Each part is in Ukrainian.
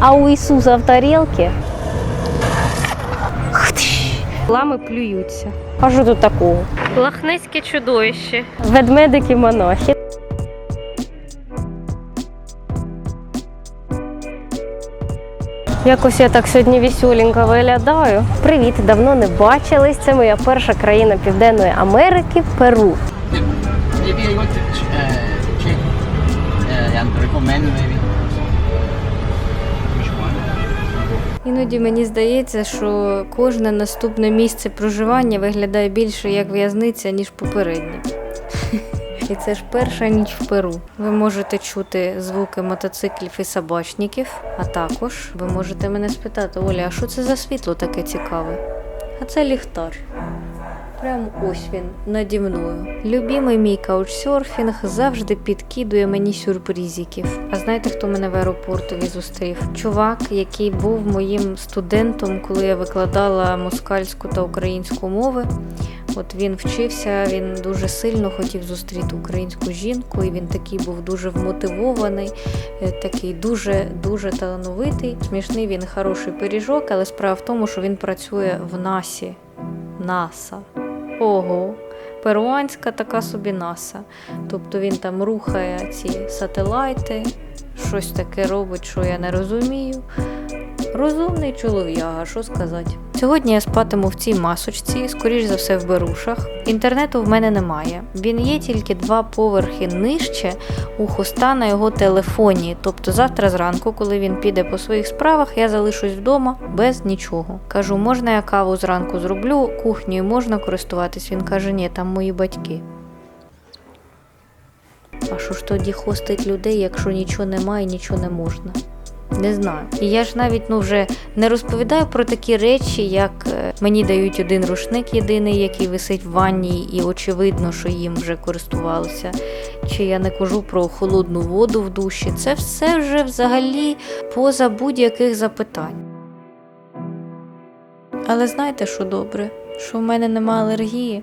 А у Ісуса в тарілці лами плюються. А що тут такого? Лахнецьке чудовище. Ведмедики монахи. Якось я так сьогодні веселенько виглядаю. Привіт, давно не бачились. Це моя перша країна Південної Америки Перу. Maybe I want to uh, check uh, and recommend maybe. Іноді мені здається, що кожне наступне місце проживання виглядає більше як в'язниця, ніж попереднє. І це ж перша ніч в Перу. Ви можете чути звуки мотоциклів і собачників, а також ви можете мене спитати, Оля, а що це за світло таке цікаве? А це ліхтар. Прям ось він наді мною. Любімий мій каучсерфінг завжди підкидує мені сюрпризиків. А знаєте, хто мене в аеропортові зустрів? Чувак, який був моїм студентом, коли я викладала москальську та українську мови. От він вчився, він дуже сильно хотів зустріти українську жінку, і він такий був дуже вмотивований, е, такий дуже дуже талановитий. Смішний він хороший пиріжок, але справа в тому, що він працює в НАСі. НАСА. Ого. Перуанська така собі НАСА. Тобто він там рухає ці сателайти, щось таке робить, що я не розумію. Розумний чолов'яга, що сказати. Сьогодні я спатиму в цій масочці, скоріш за все в берушах. Інтернету в мене немає. Він є тільки два поверхи нижче у хоста на його телефоні. Тобто завтра зранку, коли він піде по своїх справах, я залишусь вдома без нічого. Кажу, можна я каву зранку зроблю, кухнею можна користуватись. Він каже, ні, там мої батьки. А що ж тоді хостить людей, якщо нічого немає, нічого не можна? Не знаю. І я ж навіть ну вже не розповідаю про такі речі, як е, мені дають один рушник єдиний, який висить в ванні, і очевидно, що їм вже користувалися. Чи я не кажу про холодну воду в душі. Це все вже взагалі поза будь-яких запитань. Але знаєте, що добре? Що в мене нема алергії,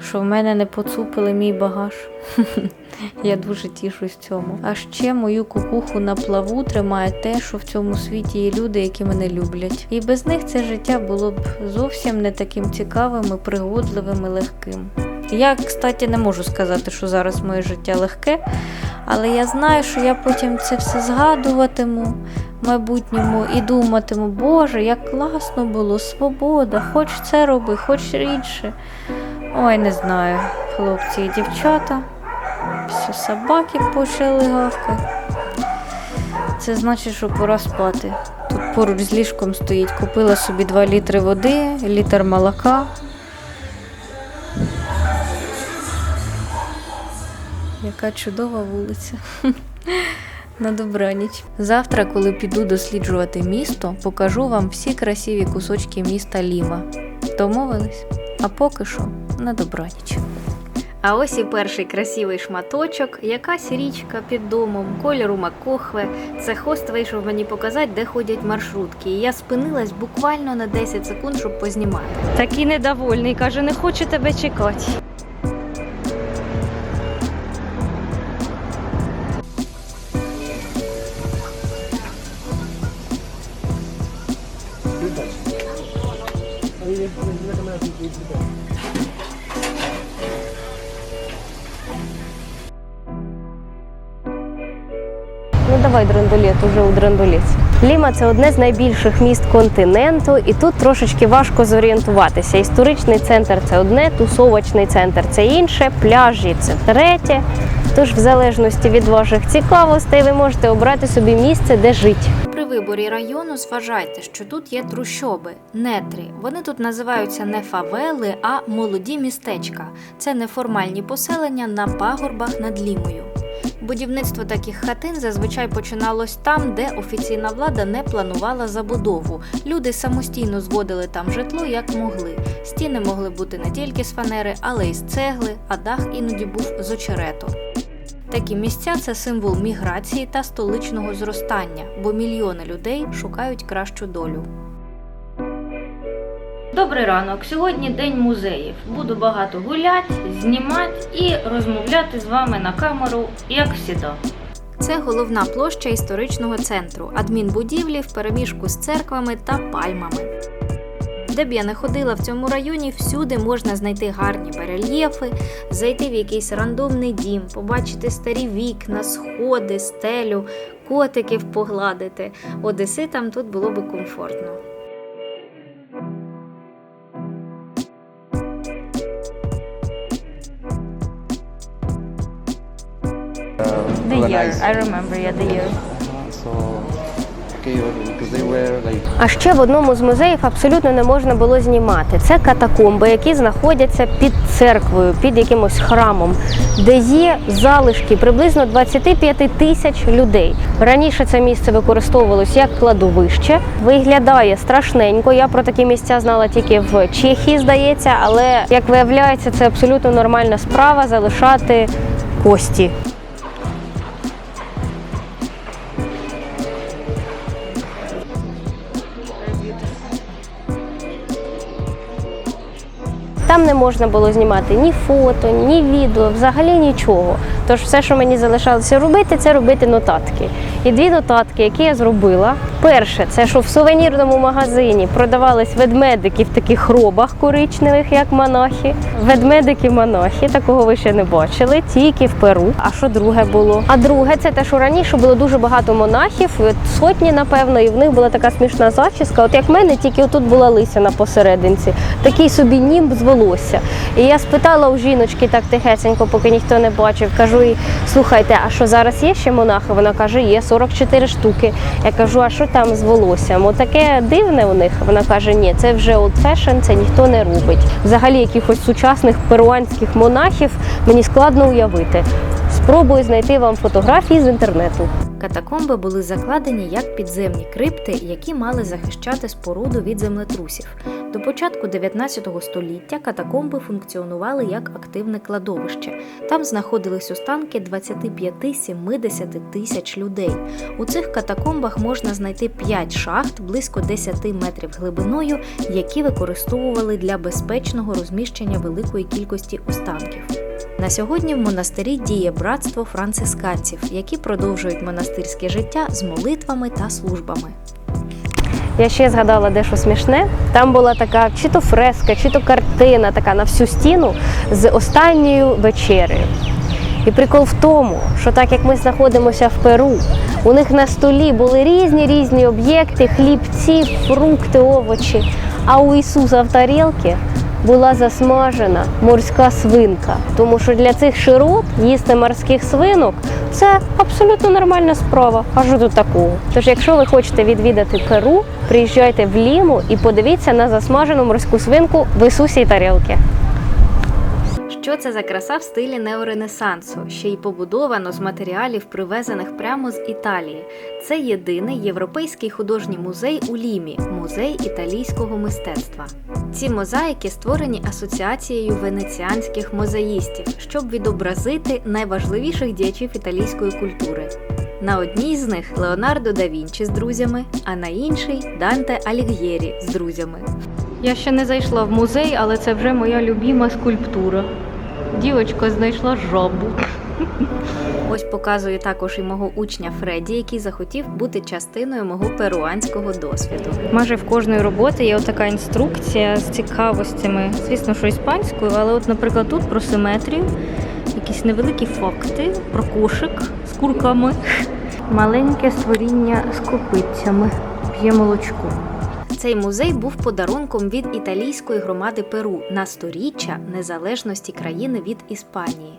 що в мене не поцупили мій багаж. Я дуже тішусь цьому. А ще мою кукуху на плаву тримає те, що в цьому світі є люди, які мене люблять. І без них це життя було б зовсім не таким цікавим, і пригодливим і легким. Я, кстати, не можу сказати, що зараз моє життя легке, але я знаю, що я потім це все згадуватиму в майбутньому і думатиму, Боже, як класно було, свобода, хоч це роби, хоч інше. Ой, не знаю, хлопці і дівчата. Все, собаки почали гавкати. Це значить, що пора спати. Тут поруч з ліжком стоїть. Купила собі 2 літри води, літр молока. Яка чудова вулиця. На добраніч. Завтра, коли піду досліджувати місто, покажу вам всі красиві кусочки міста Ліма. Домовились? А поки що на добраніч. А ось і перший красивий шматочок, якась річка під домом, кольору макохве. Це хост вийшов мені показати, де ходять маршрутки. І я спинилась буквально на 10 секунд, щоб познімати. Такий недовольний, каже, не хочу тебе чекати. Уже у драндулеті. Ліма це одне з найбільших міст континенту, і тут трошечки важко зорієнтуватися. Історичний центр це одне, тусовочний центр це інше, пляжі це третє. Тож, в залежності від ваших цікавостей, ви можете обрати собі місце, де жити. При виборі району зважайте, що тут є трущоби, нетрі. Вони тут називаються не фавели, а молоді містечка. Це неформальні поселення на пагорбах над Лімою. Будівництво таких хатин зазвичай починалось там, де офіційна влада не планувала забудову. Люди самостійно зводили там житло як могли. Стіни могли бути не тільки з фанери, але й з цегли, а дах іноді був з очерету. Такі місця це символ міграції та столичного зростання, бо мільйони людей шукають кращу долю. Добрий ранок. Сьогодні день музеїв. Буду багато гуляти, знімати і розмовляти з вами на камеру, як завжди. Це головна площа історичного центру, адмінбудівлі в переміжку з церквами та пальмами. Де б я не ходила в цьому районі, всюди можна знайти гарні барельєфи, зайти в якийсь рандомний дім, побачити старі вікна, сходи, стелю, котиків погладити. Одеситам тут було би комфортно. The year, I remember, yeah, the year. So, okay, because they were like А ще в одному з музеїв абсолютно не можна було знімати. Це катакомби, які знаходяться під церквою, під якимось храмом, де є залишки приблизно 25 тисяч людей. Раніше це місце використовувалось як кладовище. Виглядає страшненько. Я про такі місця знала тільки в Чехії, здається, але як виявляється, це абсолютно нормальна справа залишати кості. Там не можна було знімати ні фото, ні відео, взагалі нічого. Тож все, що мені залишалося робити, це робити нотатки. І дві нотатки, які я зробила. Перше, це що в сувенірному магазині продавались ведмедики в таких робах коричневих, як монахи. Ведмедики-монахи, такого ви ще не бачили, тільки в Перу. А що друге було? А друге, це те, що раніше було дуже багато монахів, от сотні, напевно, і в них була така смішна зачіска. От як в мене, тільки отут була лисина посерединці, такий собі німб з волосся. І я спитала у жіночки так тихесенько, поки ніхто не бачив. Кажу їй, слухайте, а що зараз є ще монахи? Вона каже, є 44 штуки. Я кажу, а що там з волоссям? Отаке дивне у них. Вона каже, ні, це вже fashion, це ніхто не робить. Взагалі якихось сучасних перуанських монахів мені складно уявити. Спробую знайти вам фотографії з інтернету. Катакомби були закладені як підземні крипти, які мали захищати споруду від землетрусів. До початку 19 століття катакомби функціонували як активне кладовище. Там знаходились останки 25-70 тисяч людей. У цих катакомбах можна знайти 5 шахт близько 10 метрів глибиною, які використовували для безпечного розміщення великої кількості останків. На сьогодні в монастирі діє братство францисканців, які продовжують монастирське життя з молитвами та службами. Я ще згадала дещо смішне. Там була така чи то фреска, чи то картина така на всю стіну з останньою вечерею. І прикол в тому, що так як ми знаходимося в Перу, у них на столі були різні різні об'єкти, хлібці, фрукти, овочі. А у Ісуса в тарілці була засмажена морська свинка. Тому що для цих широт їсти морських свинок це абсолютно нормальна справа. А тут такого? Тож, якщо ви хочете відвідати Перу, приїжджайте в Ліму і подивіться на засмажену морську свинку в Ісусі тарілки. Що це за краса в стилі неоренесансу, ще й побудовано з матеріалів, привезених прямо з Італії. Це єдиний європейський художній музей у Лімі музей італійського мистецтва. Ці мозаїки створені асоціацією венеціанських мозаїстів, щоб відобразити найважливіших діячів італійської культури. На одній з них Леонардо да Вінчі з друзями, а на іншій Данте Аліг'єрі з друзями. Я ще не зайшла в музей, але це вже моя любима скульптура. Дівочка знайшла жабу. Ось показую також і мого учня Фредді, який захотів бути частиною мого перуанського досвіду. Майже в кожної роботи є така інструкція з цікавостями. Звісно, що іспанською, але от, наприклад, тут про симетрію, якісь невеликі факти про кошик з курками. Маленьке створіння з копицями. П'є молочко. Цей музей був подарунком від італійської громади Перу на сторіччя незалежності країни від Іспанії.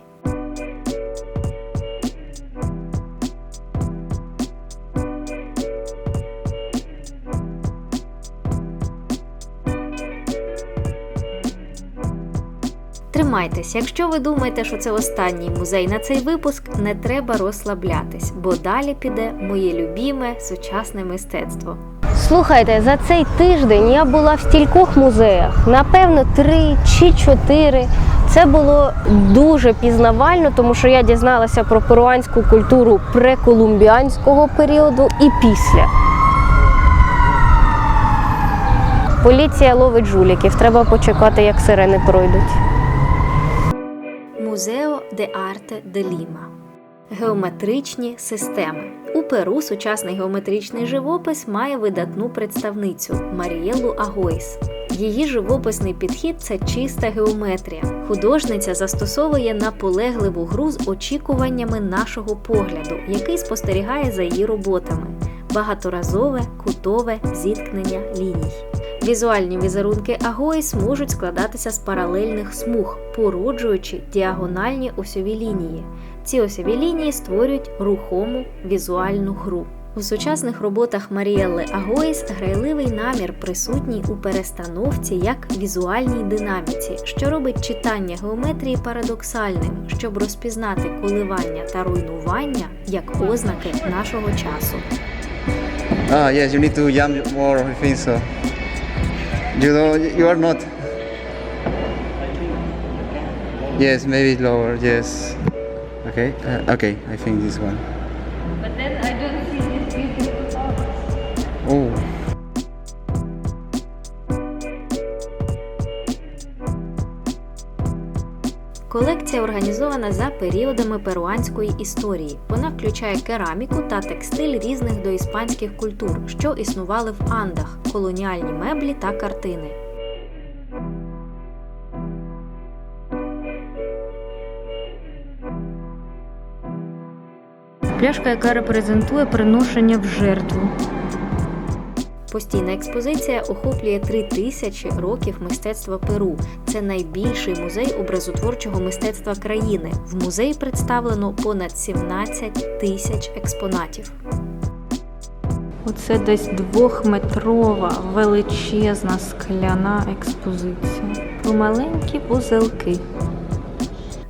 Тримайтесь, якщо ви думаєте, що це останній музей на цей випуск, не треба розслаблятись, бо далі піде моє любіме сучасне мистецтво. Слухайте, за цей тиждень я була в стількох музеях, напевно, три чи чотири. Це було дуже пізнавально, тому що я дізналася про перуанську культуру преколумбіанського періоду і після. Поліція ловить жуліків. Треба почекати, як сирени пройдуть. Музео де Арте де Ліма. Геометричні системи. У Перу сучасний геометричний живопис має видатну представницю Марієлу Агойс. Її живописний підхід це чиста геометрія. Художниця застосовує наполегливу гру з очікуваннями нашого погляду, який спостерігає за її роботами. Багаторазове кутове зіткнення ліній. Візуальні візерунки Агоїс можуть складатися з паралельних смуг, породжуючи діагональні осьові лінії. Ці осьові лінії створюють рухому візуальну гру. У сучасних роботах Маріелли Агоїс грайливий намір присутній у перестановці як візуальній динаміці, що робить читання геометрії парадоксальним, щоб розпізнати коливання та руйнування як ознаки нашого часу. Ah, yes, you need to jump more, I think so. You don't, you are not. Yes, maybe lower, yes. Okay, uh, okay, I think this one. But then I don't see this beautiful flowers. Oh. Колекція організована за періодами перуанської історії. Вона включає кераміку та текстиль різних доіспанських культур, що існували в Андах, колоніальні меблі та картини. Пляшка, яка репрезентує приношення в жертву. Постійна експозиція охоплює три тисячі років мистецтва Перу. Це найбільший музей образотворчого мистецтва країни. В музеї представлено понад 17 тисяч експонатів. Оце десь двохметрова величезна скляна експозиція. Помаленькі вузелки.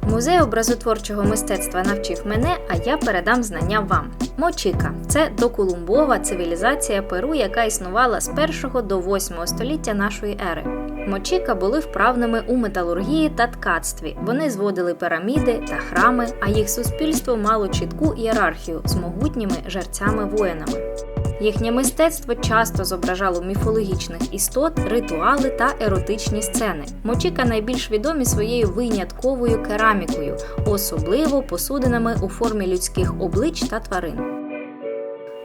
Музей образотворчого мистецтва навчив мене, а я передам знання вам. Мочика це доколумбова цивілізація Перу, яка існувала з 1 до 8 століття нашої ери. Мочика були вправними у металургії та ткацтві. Вони зводили піраміди та храми, а їх суспільство мало чітку ієрархію з могутніми жерцями-воїнами. Їхнє мистецтво часто зображало міфологічних істот, ритуали та еротичні сцени. Мочіка найбільш відомі своєю винятковою керамікою, особливо посудинами у формі людських облич та тварин.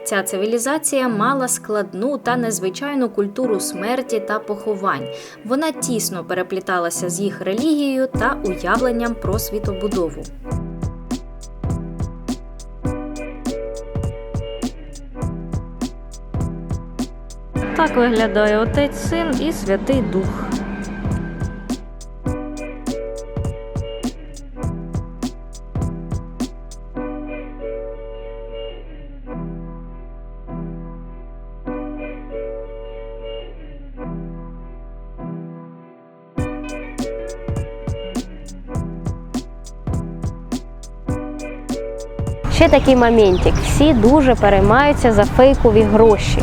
Ця цивілізація мала складну та незвичайну культуру смерті та поховань. Вона тісно перепліталася з їх релігією та уявленням про світобудову. Так виглядає Отець Син і Святий Дух. Ще такий моментик. Всі дуже переймаються за фейкові гроші.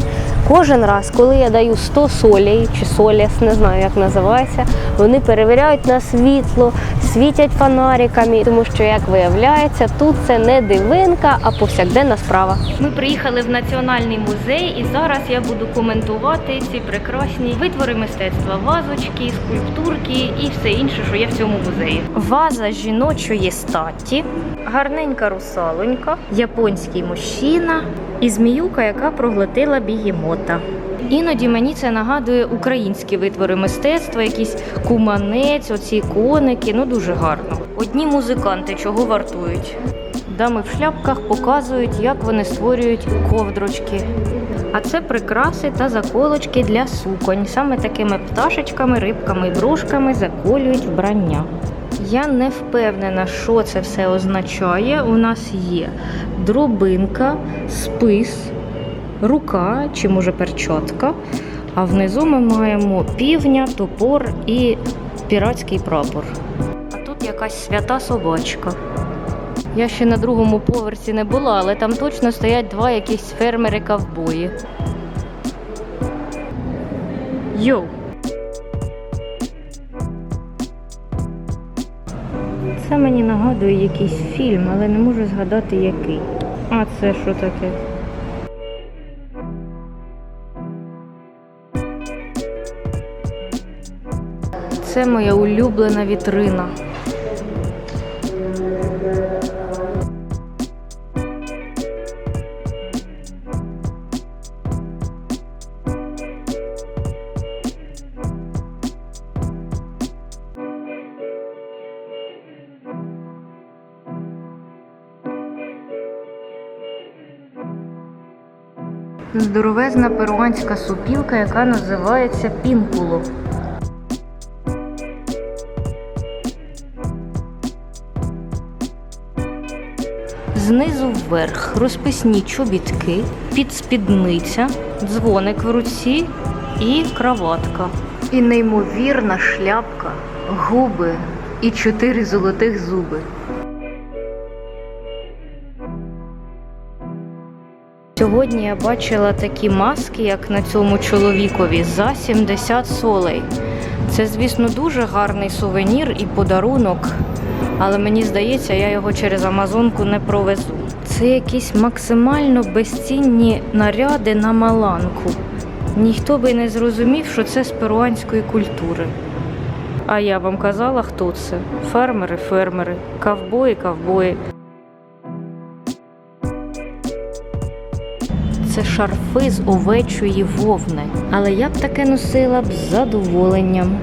Кожен раз, коли я даю 100 солей чи соліс, не знаю, як називається, вони перевіряють на світло, світять фонариками, тому що, як виявляється, тут це не дивинка, а повсякденна справа. Ми приїхали в національний музей, і зараз я буду коментувати ці прекрасні витвори мистецтва, вазочки, скульптурки і все інше, що є в цьому музеї. Ваза жіночої статі, гарненька русалонька, японський мужчина і зміюка, яка проглотила бігемота. Іноді мені це нагадує українські витвори мистецтва, якийсь куманець, оці коники. Ну дуже гарно. Одні музиканти чого вартують. Дами в шляпках показують, як вони створюють ковдрочки. А це прикраси та заколочки для суконь. Саме такими пташечками, рибками і брошками заколюють вбрання. Я не впевнена, що це все означає. У нас є дробинка, спис, рука чи може перчатка. А внизу ми маємо півня, топор і піратський прапор. А тут якась свята собачка. Я ще на другому поверсі не була, але там точно стоять два якісь фермери-ковбої. Йоу! Це мені нагадує якийсь фільм, але не можу згадати який. А це що таке? Це моя улюблена вітрина. Здоровезна перуанська супілка, яка називається пінкуло. Знизу вверх розписні чобітки, підспідниця, дзвоник в руці і краватка. І неймовірна шляпка, губи і чотири золотих зуби. Сьогодні я бачила такі маски, як на цьому чоловікові, за 70 солей. Це, звісно, дуже гарний сувенір і подарунок, але мені здається, я його через Амазонку не провезу. Це якісь максимально безцінні наряди на маланку. Ніхто би не зрозумів, що це з перуанської культури. А я вам казала, хто це? Фермери, фермери, ковбої, ковбої. Це шарфи з овечої вовни. Але я б таке носила б з задоволенням.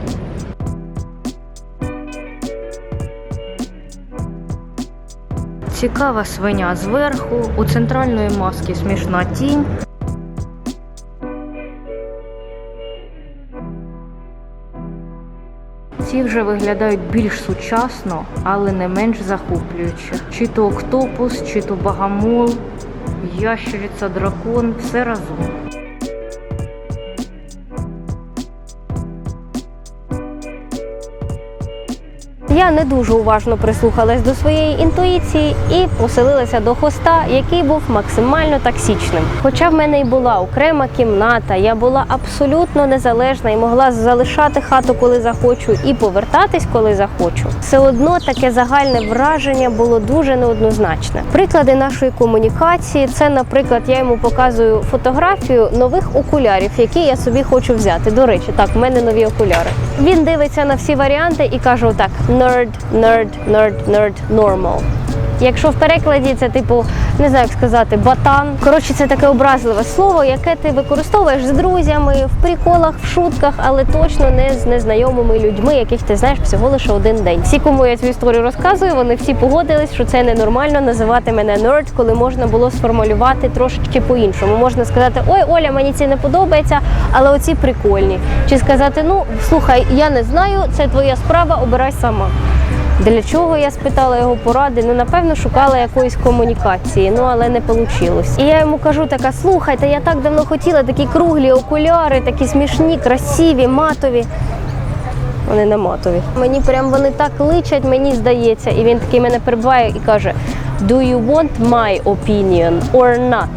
Цікава свиня зверху, у центральної маски смішна тінь. Ці вже виглядають більш сучасно, але не менш захоплююче. Чи то октопус, чи то багамол, ящериця, дракон, все разом. Я не дуже уважно прислухалась до своєї інтуїції і поселилася до хоста, який був максимально токсичним. Хоча в мене і була окрема кімната, я була абсолютно незалежна і могла залишати хату, коли захочу, і повертатись, коли захочу. Все одно таке загальне враження було дуже неоднозначне. Приклади нашої комунікації це, наприклад, я йому показую фотографію нових окулярів, які я собі хочу взяти. До речі, так, в мене нові окуляри. Він дивиться на всі варіанти і каже: отак: nerd, nerd, nerd, nerd, normal. Якщо в перекладі це типу, не знаю як сказати, батан. Коротше, це таке образливе слово, яке ти використовуєш з друзями, в приколах, в шутках, але точно не з незнайомими людьми, яких ти знаєш всього лише один день. Всі, кому я цю історію розказую, вони всі погодились, що це ненормально називати мене nerd, коли можна було сформулювати трошечки по-іншому. Можна сказати, ой, Оля, мені це не подобається, але оці прикольні. Чи сказати, ну слухай, я не знаю, це твоя справа, обирай сама. Для чого я спитала його поради? Ну, напевно, шукала якоїсь комунікації, ну але не вийшло. І я йому кажу: така, слухайте, я так давно хотіла такі круглі окуляри, такі смішні, красиві, матові. Вони не матові. Мені прям вони так личать, мені здається. І він такий мене прибиває і каже: Do you want my opinion or not?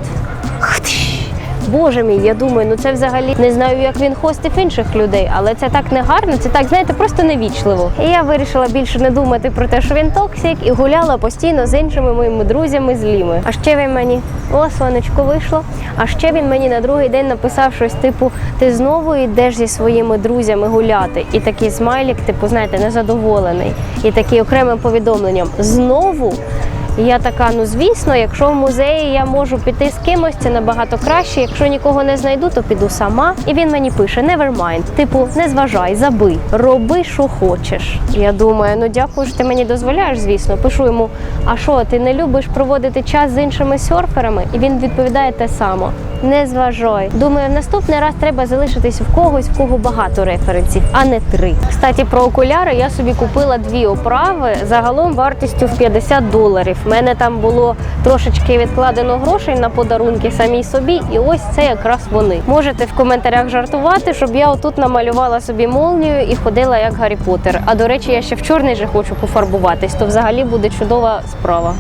Боже мій, я думаю, ну це взагалі не знаю, як він хостив інших людей, але це так не гарно, це так, знаєте, просто невічливо. І я вирішила більше не думати про те, що він токсик, і гуляла постійно з іншими моїми друзями з Ліми. А ще він мені, о, сонечко вийшло. А ще він мені на другий день написав щось типу: ти знову йдеш зі своїми друзями гуляти. І такий смайлік, типу, знаєте, незадоволений. І такий окремим повідомленням знову. І я така, ну звісно, якщо в музеї я можу піти з кимось, це набагато краще. Якщо нікого не знайду, то піду сама. І він мені пише: never mind, типу, не зважай, забий, роби, що хочеш. Я думаю, ну дякую, що ти мені дозволяєш, звісно. Пишу йому: а що, ти не любиш проводити час з іншими серферами? І він відповідає те саме. Не зважай. Думаю, в наступний раз треба залишитись в когось, в кого багато референсів, а не три. Кстати, про окуляри я собі купила дві оправи загалом вартістю в 50 доларів. У мене там було трошечки відкладено грошей на подарунки самій собі, і ось це якраз вони. Можете в коментарях жартувати, щоб я отут намалювала собі молнію і ходила як Гаррі Поттер. А до речі, я ще в чорний же хочу пофарбуватись, то взагалі буде чудова справа.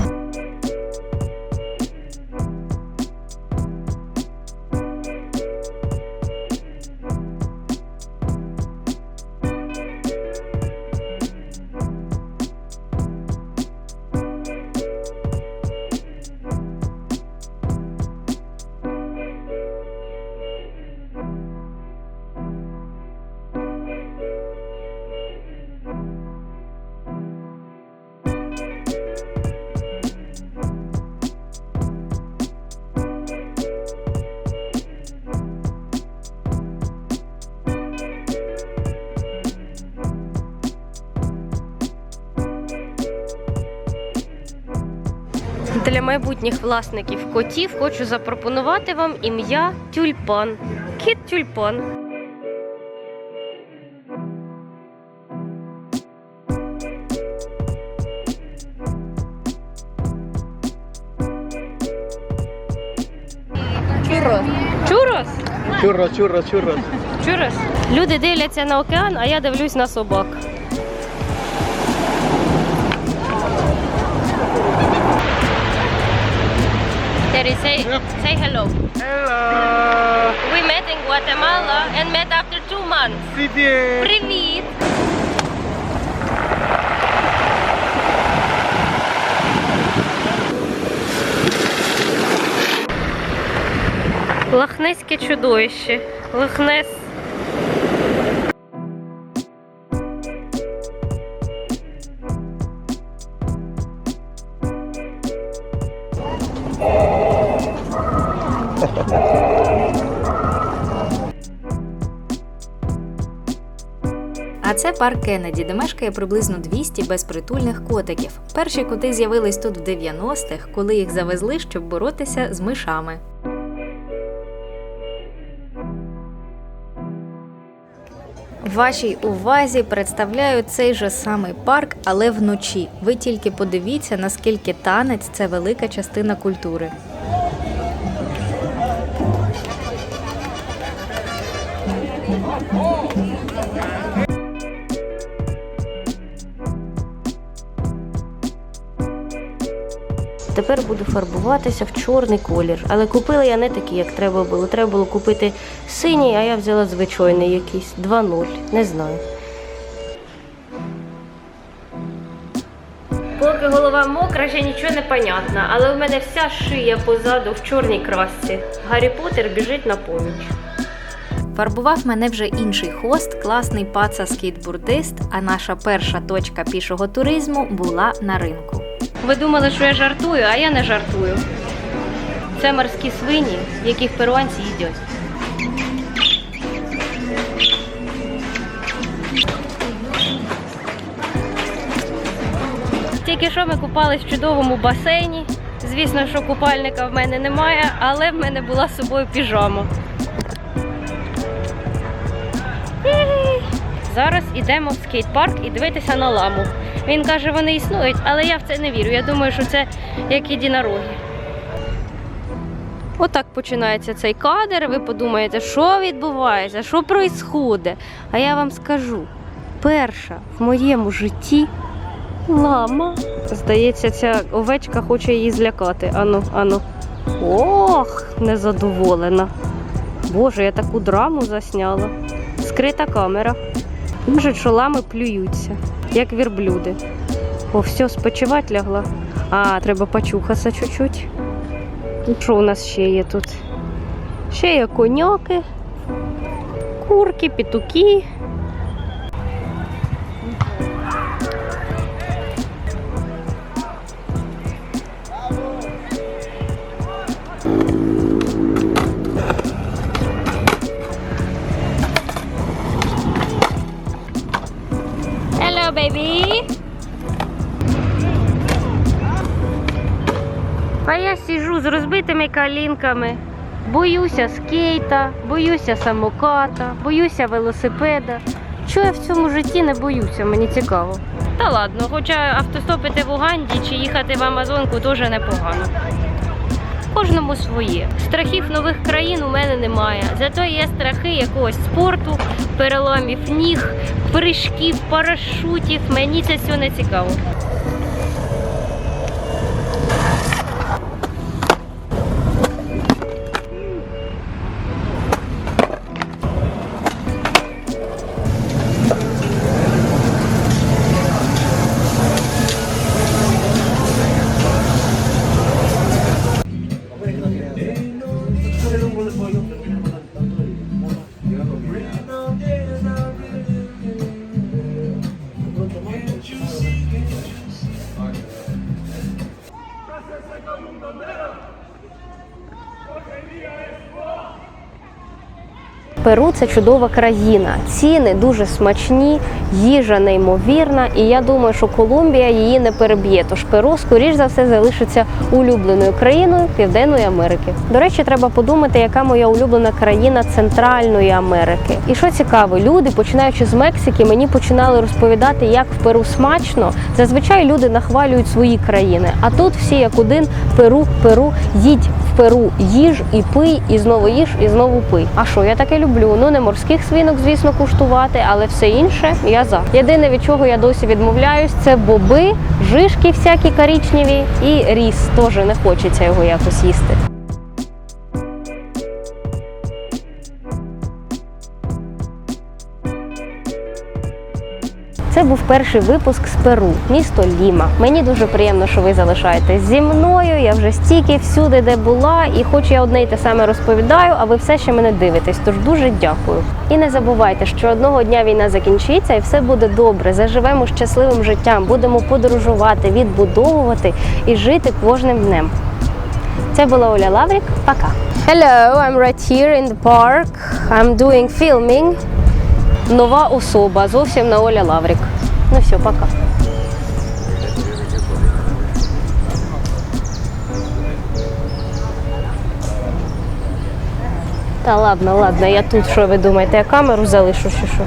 Для майбутніх власників котів хочу запропонувати вам ім'я тюльпан. Кіт тюльпан. Чурос? Churros, churros. Чурос? Люди дивляться на океан, а я дивлюсь на собак. Terry, say, say hello. Hello. We met in Guatemala and met after two months. Привет. Привіт! Лохнеське чудовище. Лохнес. Парк Кеннеді, де мешкає приблизно 200 безпритульних котиків. Перші коти з'явились тут в 90-х, коли їх завезли, щоб боротися з мишами. Вашій увазі представляю цей же самий парк, але вночі. Ви тільки подивіться, наскільки танець це велика частина культури. Тепер буду фарбуватися в чорний колір. Але купила я не такий, як треба було. Треба було купити синій, а я взяла звичайний якийсь 2-0. Не знаю. Поки голова мокра, ще нічого не понятно, але в мене вся шия позаду в чорній красці. Гаррі Поттер біжить на поміч. Фарбував мене вже інший хост, класний паца скейтбордист, а наша перша точка пішого туризму була на ринку. Ви думали, що я жартую, а я не жартую. Це морські свині, яких перуанці їдять. Тільки що ми купались в чудовому басейні. Звісно, що купальника в мене немає, але в мене була з собою піжама. Зараз йдемо в скейт-парк і дивитися на ламу. Він каже, вони існують, але я в це не вірю. Я думаю, що це як єдинороги. Отак починається цей кадр. Ви подумаєте, що відбувається, що відбувається. А я вам скажу: перша в моєму житті лама. Здається, ця овечка хоче її злякати. Ану, ану. Ох, незадоволена. Боже, я таку драму засняла. Скрита камера. Кажуть, що лами плюються, як вірблюди. О, все, спочивати лягла. А, треба почухатися чуть-чуть. Що у нас ще є тут? Ще є коняки, курки, петуки. З розбитими колінками. Боюся скейта, боюся самоката, боюся велосипеда. Чого я в цьому житті не боюся, мені цікаво. Та ладно, хоча автостопити в Уганді чи їхати в Амазонку теж непогано. Кожному своє. Страхів нових країн у мене немає. Зато є страхи якогось спорту, переламів ніг, прыжків, парашутів. Мені це все не цікаво. todo el mundo. Перу це чудова країна. Ціни дуже смачні, їжа неймовірна, і я думаю, що Колумбія її не переб'є. Тож Перу, скоріш за все, залишиться улюбленою країною Південної Америки. До речі, треба подумати, яка моя улюблена країна Центральної Америки. І що цікаво, люди, починаючи з Мексики, мені починали розповідати, як в Перу смачно. Зазвичай люди нахвалюють свої країни. А тут всі як один Перу, Перу, їдь в Перу, їж і пий, і знову їж, і знову пий. А що я таке люблю? Ну не морських свинок, звісно, куштувати, але все інше я за. Єдине, від чого я досі відмовляюсь, це боби, жишки всякі коричневі і ріс. Теж не хочеться його якось їсти. Це був перший випуск з Перу, місто Ліма. Мені дуже приємно, що ви залишаєтесь зі мною. Я вже стільки всюди, де була, і хоч я одне й те саме розповідаю, а ви все ще мене дивитесь. Тож дуже дякую. І не забувайте, що одного дня війна закінчиться і все буде добре. Заживемо щасливим життям, будемо подорожувати, відбудовувати і жити кожним днем. Це була Оля Лаврік. Пока. Hello, I'm right here in the park. I'm doing filming. Нова особа, зовсім на Оля Лаврік. Ну все, пока. Та ладно, ладно, я тут що ви думаєте, я камеру залишу чи що?